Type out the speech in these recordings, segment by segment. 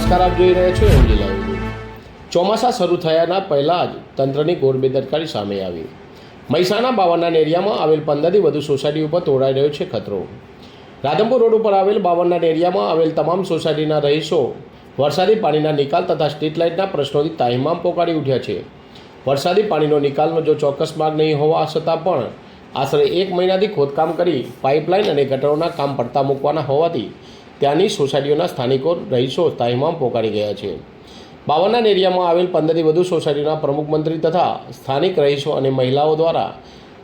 નમસ્કાર, આપ જોઈ રહ્યા છો એમ લાઈવ ચોમાસા શરૂ થયાના પહેલાં જ તંત્રની ઘોર બેદરકારી સામે આવી. મહેસાણા બાવનના એરિયામાં આવેલ પંદરથી વધુ સોસાયટી ઉપર તોડાઈ રહ્યો છે ખતરો. રાધનપુર રોડ ઉપર આવેલ બાવનના એરિયામાં આવેલ તમામ સોસાયટીના રહીશો વરસાદી પાણીના નિકાલ તથા સ્ટ્રીટ લાઇટના પ્રશ્નોથી તાહિમામ પોકારી ઉઠ્યા છે. વરસાદી પાણીનો નિકાલનો જો ચોક્કસ માર્ગ નહીં હોવા છતાં પણ આશરે એક મહિનાથી ખોદકામ કરી પાઇપલાઇન અને ગટરોના કામ પડતા મૂકવાના હોવાથી ત્યાંની સોસાયટીઓના સ્થાનિકો રહીશો તાહિમામ પોકારી ગયા છે. બાવનના એરિયામાં આવેલ પંદરથી વધુ સોસાયટીના પ્રમુખ મંત્રી તથા સ્થાનિક રહીશો અને મહિલાઓ દ્વારા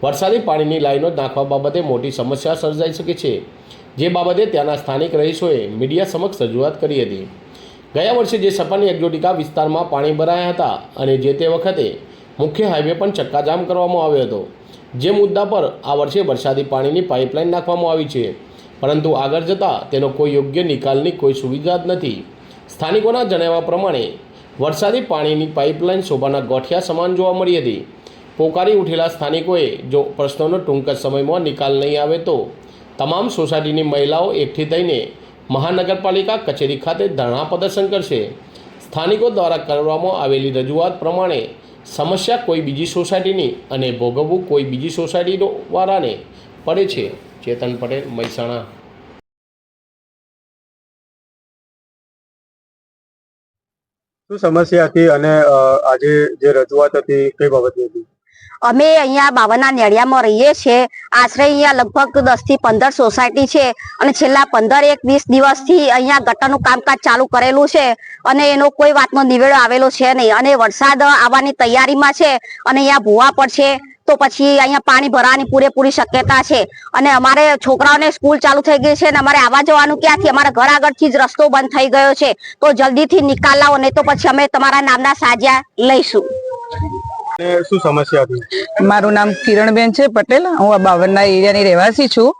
વરસાદી પાણીની લાઈનો નાખવા બાબતે મોટી સમસ્યા સર્જાઈ શકે છે, જે બાબતે ત્યાંના સ્થાનિક રહીશોએ મીડિયા સમક્ષ રજૂઆત કરી હતી. ગયા વર્ષે જે સપાની એક્ઝોટિકા વિસ્તારમાં પાણી ભરાયા હતા અને જે તે વખતે મુખ્ય હાઈવે પણ ચક્કાજામ કરવામાં આવ્યો હતો, જે મુદ્દા પર આ વર્ષે વરસાદી પાણીની પાઇપલાઇન નાખવામાં આવી છે. પરંતુ આગળ જતાં તેનો કોઈ યોગ્ય નિકાલની કોઈ સુવિધા જ નથી. સ્થાનિકોના જણાવ્યા પ્રમાણે, વરસાદી પાણીની પાઇપલાઇન શોભાના ગોઠિયા સમાન જોવા મળી હતી. પોકારી ઉઠેલા સ્થાનિકોએ, જો પ્રશ્નોનો ટૂંક જ સમયમાં નિકાલ નહીં આવે તો તમામ સોસાયટીની મહિલાઓ એકઠી થઈને મહાનગરપાલિકા કચેરી ખાતે ધરણા પ્રદર્શન કરશે. સ્થાનિકો દ્વારા કરવામાં આવેલી રજૂઆત પ્રમાણે, સમસ્યા કોઈ બીજી સોસાયટીની અને ભોગવવું કોઈ બીજી સોસાયટીનો વાળાને પડે છે. ચેતન પટેલ મહેસાણા. શું સમસ્યા હતી અને આજે જે રજૂઆત હતી કઈ બાબતની હતી? અમે અહીંયા બાવનના નેડિયામાં રહીએ છીએ. આશરે અહીંયા લગભગ દસથી પંદર સોસાયટી છે અને છેલ્લા પંદર એક વીસ દિવસથી અહીંયા ગટરનું કામકાજ ચાલુ કરેલું છે અને એનો કોઈ વાતનો નિવેડો આવેલો છે નહીં. અને વરસાદ આવવાની તૈયારીમાં છે અને અહીંયા ભૂવા પડશે તો પછી અહીંયા પાણી ભરાવાની પૂરેપૂરી શક્યતા છે. અને અમારે છોકરાઓને સ્કૂલ ચાલુ થઈ ગઈ છે અને અમારે આવવા જવાનું ક્યાંથી? અમારા ઘર આગળથી જ રસ્તો બંધ થઈ ગયો છે. તો જલ્દીથી નિકાલ લાવો, નહીં તો પછી અમે તમારા નામના સાજા લઈશું. શું સમસ્યા હતી? મારું નામ કિરણબેન છે પટેલ. હું આ બાવનના એરિયાની રહેવાસી છું.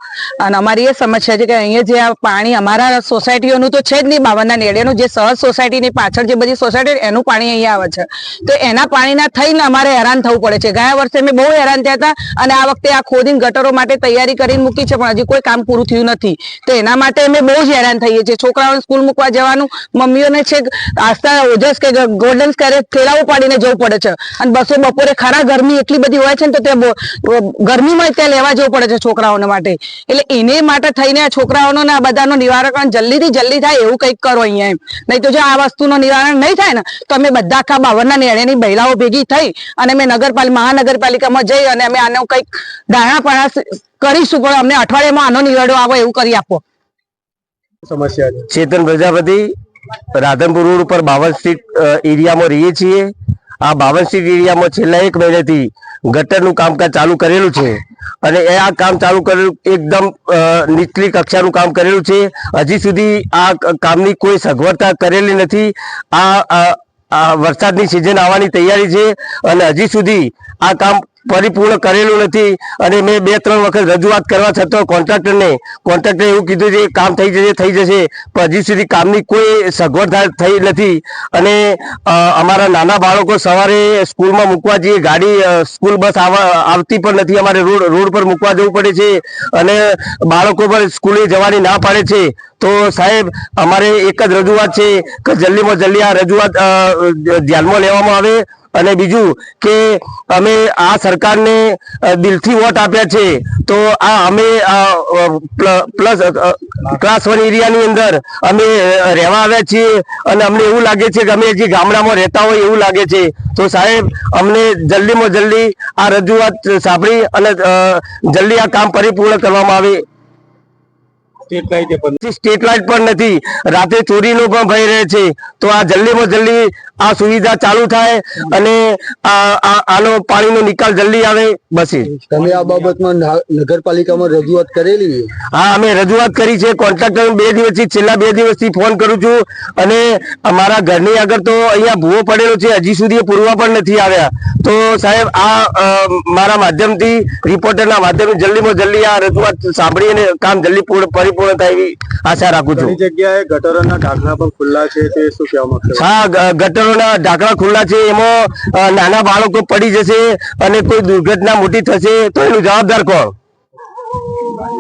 અને અમારી એ સમસ્યા છે કે અહીંયા જે આ પાણી અમારા સોસાયટીઓનું તો છે જ નહીં. બાવનના એરિયાનું જે સહજ સોસાયટીની પાછળ જે બધી સોસાયટી એનું પાણી અહીંયા આવે છે. તો એના પાણીના થઈને અમારે હેરાન થવું પડે છે. ગયા વર્ષે અમે બહુ હેરાન થયા હતા અને આ વખતે આ ખોદીને ગટરો માટે તૈયારી કરીને મૂકી છે, પણ હજી કોઈ કામ પૂરું થયું નથી. તો એના માટે અમે બહુ જ હેરાન થઈએ છીએ. છોકરાઓને સ્કૂલ મૂકવા જવાનું, મમ્મીઓને છે, આસ્થા ઓજસ કે ગોલ્ડન કરે થેલાઓ પાડીને જવું પડે છે. અને બસો બપોરે ખરા ગરમી એટલી બધી હોય છે ને તો ત્યાં ગરમીમાં ત્યાં લેવા જવું પડે છે છોકરાઓને માટે. એટલે એને માટે થઈને આ છોકરાઓનો ને આ બધાનો નિવારણ જલ્દીથી જલ્દી થાય એવું કંઈક કરો અહીંયા એમ. નહીં તો જો આ વસ્તુનો નિવારણ નહીં થાય ને તો અમે બધા આખા બાવરના નેણેની મહિલાઓ ભેગી થઈ અને અમે નગરપાલિકા મહાનગરપાલિકામાં જઈ અને અમે આનો કંઈક દાણાપણા કરીશું પણ અમને અઠવાડિયામાં આનો નિવાડો આવે એવું કરી આપો. સમસ્યા ચેતન પ્રજાપતિ રાધનપુર રોડ ઉપર બાવન સ્ટ્રીટ એરિયામાં રહીએ છીએ. આ બાવન સ્ટ્રીટ એરિયામાં છેલ્લા એક મહિનાથી ગટરનું કામકાજ ચાલુ કરેલું છે. અને એ આ કામ ચાલુ કરેલું એકદમ નીચલી કક્ષાનું કામ કરેલું છે. હજી સુધી આ કામની કોઈ સગવડતા કરેલી નથી. આ વરસાદની સિઝન આવવાની તૈયારી છે. અને હજી સુધી આ કામ પરિપૂર્ણ કરેલું નથી અને મેં બે, ત્રણ વખત રજૂઆત કરવા છતાં કોન્ટ્રાક્ટરને, કોન્ટ્રાક્ટરે એવું કીધું છે કામ થઈ જશે થઈ જશે, પણ હજી સુધી કામની કોઈ સગવડ થઈ નથી. અને અમારા નાના બાળકો સવારે સ્કૂલમાં મૂકવા જઈએ, ગાડી સ્કૂલ બસ આવા, આવતી પણ નથી, અમારે રોડ રોડ પર મૂકવા જવું પડે છે અને બાળકો પર સ્કૂલે જવાની ના પાડે છે. તો સાહેબ, અમારે એક જ રજૂઆત છે કે જલ્દીમાં જલ્દી આ રજૂઆત ધ્યાનમાં લેવામાં આવે. અને બીજું કે અમે આ સરકારને દિલથી વોટ આપ્યા છે તો આ અમે પ્લસ ક્લાસ વન એરિયાની અંદર અમે રહેવા આવ્યા છીએ અને અમને એવું લાગે છે કે અમે જે ગામડામાં રહેતા હોય એવું લાગે છે. તો સાહેબ અમને જલ્દીમાં જલ્દી આ રજૂઆત સાંભળી અને જલ્દી આ કામ પરિપૂર્ણ કરવામાં આવે. સ્ટ્રીટ લાઇટ પણ નથી રાતે ચોરીનો પણ ભય રહે છે. તો આ જલ્દીમાં જલ્દી આ સુવિધા ચાલુ થાય અને આનો પાણીનો નિકાલ જલ્દી આવે બસ તમે આ બાબતમાં નગરપાલિકામાં રજૂઆત કરેલી હા અમે રજૂઆત કરી છે. કોન્ટ્રાક્ટર બે દિવસથી છેલ્લા બે દિવસથી ફોન કરું છું. અને અમારા ઘરની આગળ તો અહીંયા ભૂવો પડેલો છે. હજી સુધી પૂરવા પણ નથી આવ્યા. તો સાહેબ આ મારા માધ્યમથી રિપોર્ટરના માધ્યમથી જલ્દીમાં જલ્દી આ રજૂઆત સાંભળી અને કામ જલ્દી પૂર્ણ પરિપૂર્ણ થાય એવી આશા રાખું છું. જગ્યાએ ગટરોના ઢાંકણા પણ ખુલ્લા છે. તે શું કહેવા હા ગ- ગટરોના ઢાંકણા ખુલ્લા છે, એમાં નાના બાળકો પડી જશે અને કોઈ દુર્ઘટના મોટી થશે, તો એનું જવાબદાર કોણ?